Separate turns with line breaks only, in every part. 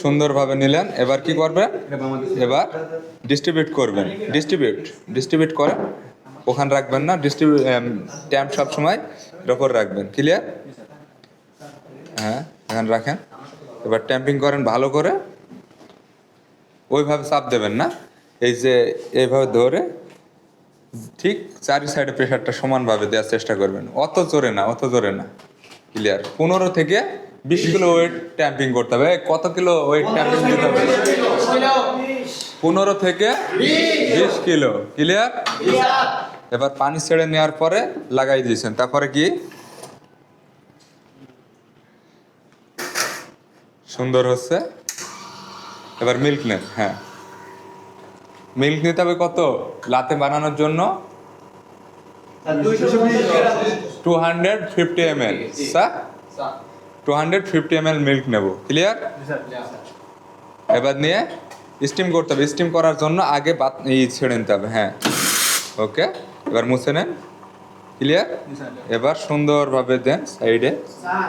সুন্দরভাবে নিলেন। এবার কি করবেন এবার ডিস্ট্রিবিউট করবেন। ডিস্ট্রিবিউট ডিস্ট্রিবিউট করে ওখানে রাখবেন না। ডিস্ট্রিবিউট ট্যাম্প সব সময় এর ওপর রাখবেন। ক্লিয়ার হ্যাঁ এখানে রাখেন। এবার ট্যাম্পিং করেন ভালো করে। ওইভাবে চাপ দেবেন না। এই যে এইভাবে ধরে ঠিক চারি সাইডে প্রেশারটা সমানভাবে দেওয়ার চেষ্টা করবেন। অত জোরে না, অত জোরে না। ক্লিয়ার পনেরো থেকে বিশ কিলো ওয়েট ট্যাম্পিং করতে হবে। কত কিলো ওয়েট ট্যাম্পিং দিতে হবে? পনেরো থেকে বিশ। কিলো। ক্লিয়ার এবার পানি ছেড়ে নেওয়ার পরে লাগাই দিয়েছেন। তারপরে কি? সুন্দর হচ্ছে। এবার মিল্ক নেন হ্যাঁ। মিল্ক নিতে হবে কত? লাতে বানানোর জন্য two hundred fifty M L sir. Two hundred fifty M L milk নেব। ক্লিয়ার এবার নিয়ে স্টিম করতে হবে। স্টিম করার জন্য আগে বাত এই ছেড়ে নিতে হবে হ্যাঁ। ওকে এবার মুছে নেন। ক্লিয়ার এবার সুন্দরভাবে দেন সাইডে। হ্যাঁ।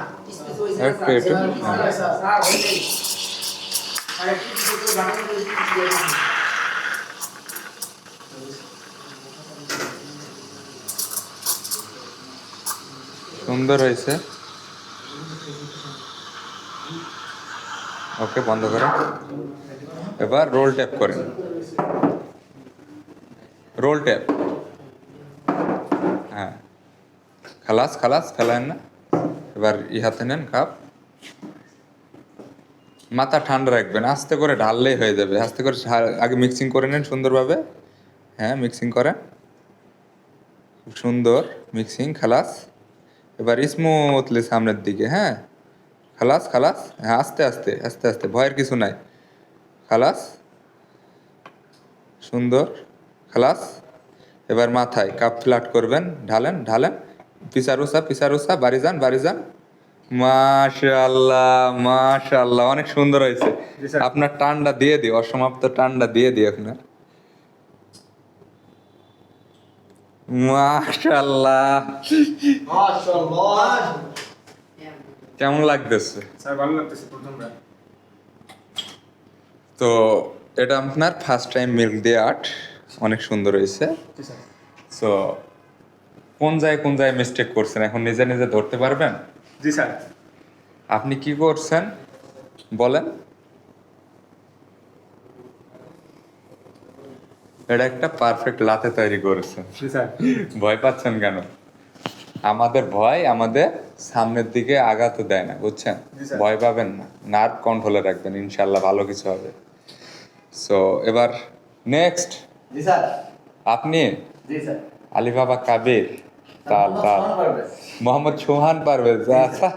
সুন্দর হয়েছে। ওকে, বন্ধ করেন এবার রোল ট্যাপ করেন রোল ট্যাপ হ্যাঁ। খালাস খালাস, ফেলায়েন না। এবার ই হাতে নেন, কাপ। মাথা ঠান্ডা রাখবেন, আস্তে করে ঢাললেই হয়ে যাবে। আস্তে করে আগে মিক্সিং করে নেন সুন্দরভাবে। হ্যাঁ মিক্সিং করেন। খুব সুন্দর মিক্সিং খালাস। এবার স্মুথলি সামনের দিকে হ্যাঁ? খালাস খালাস হ্যাঁ আস্তে আস্তে আস্তে আস্তে ভয়ের কিছু নাই। খালাস সুন্দর খালাস এবার মাথায় কাপ ফ্ল্যাট করবেন ঢালেন ঢালেন পিসারুসা পিসারুসা বাড়ি যান বাড়ি যান মাশাল্লাহ মাশাল্লাহ অনেক সুন্দর হয়েছে। আপনার টানটা দিয়ে দিই অসমাপ্ত টানটা দিয়ে দিই আপনার। মাশাল্লাহ কেমন লাগতেছে?
স্যার ভালো লাগতেছে প্রথমবার
তো এটা আপনার ফার্স্ট টাইম মিল্ক দিয়ে আর্ট। অনেক সুন্দর হয়েছে।
জি স্যার।
সো কোন জায়গায় কোন জায়গায় মিস্টেক করছেন? এখন নিজে নিজে ধরতে পারবেন?
জি স্যার।
আপনি কি করছেন? বলেন। এটা একটা পারফেক্ট লাতে তৈরি করেছেন ভয় পাচ্ছেন কেন? আমাদের ভয় আমাদের সামনের দিকে আঘাত দেয় না বুঝছেন? ভয় পাবেন না। নার্ভ কন্ট্রোলে রাখবেন ইনশাল্লাহ ভালো কিছু হবে। সো এবার নেক্সট আপনি?
জি স্যার।
বাবা কাবির। মোহাম্মদ সোহান পারভেজ। আচ্ছা।